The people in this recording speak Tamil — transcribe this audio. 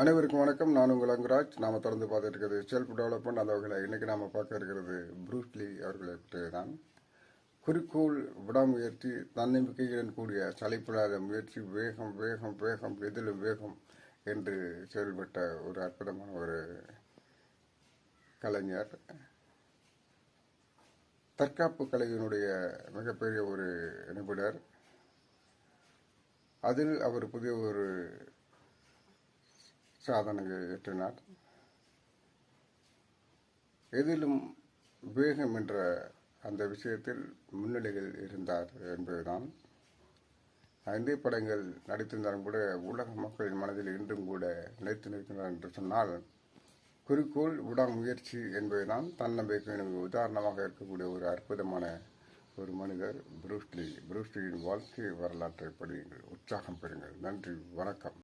அனைவருக்கும் வணக்கம். நான் உங்கள் அங்குராஜ். நாம தொடர்ந்து பார்த்துட்டு இருக்கிறது செல்ஃப் டெவலப்மெண்ட் அந்த வகையில் இன்னைக்கு நாம பார்க்க இருக்கிறது ப்ரூஸ்லி அவர்களை பற்றி தான். குறிக்கோள் விடாமுயற்சி தன்னம்பிக்கையுடன் கூடிய சளைப்பிடாத முயற்சி வேகம் வேகம் வேகம் எதிலும் வேகம் என்று செயல்பட்ட ஒரு அற்புதமான ஒரு கலைஞர். தற்காப்பு கலையினுடைய மிகப்பெரிய ஒரு நிபுணர். அதில் அவர் புதிய ஒரு சாதனையை எட்டினார் எதிலும் வேகம் என்ற அந்த விஷயத்தில் முன்னிலையில் இருந்தார் என்பதுதான். ஐந்தே படங்கள் நடித்திருந்தாலும் கூட உலக மக்களின் மனதில் இன்றும் கூட நிலைத்து நிற்கின்றார் என்று சொன்னால் குறிக்கோள் விடாமுயற்சி என்பதுதான் தன்னம்பிக்கையின் உதாரணமாக இருக்கக்கூடிய ஒரு அற்புதமான ஒரு மனிதர் புரூஸ்லி புரூஸ்லியின் வாழ்க்கை வரலாற்றை படியுங்கள். உற்சாகம் பெறுங்கள். நன்றி. வணக்கம்.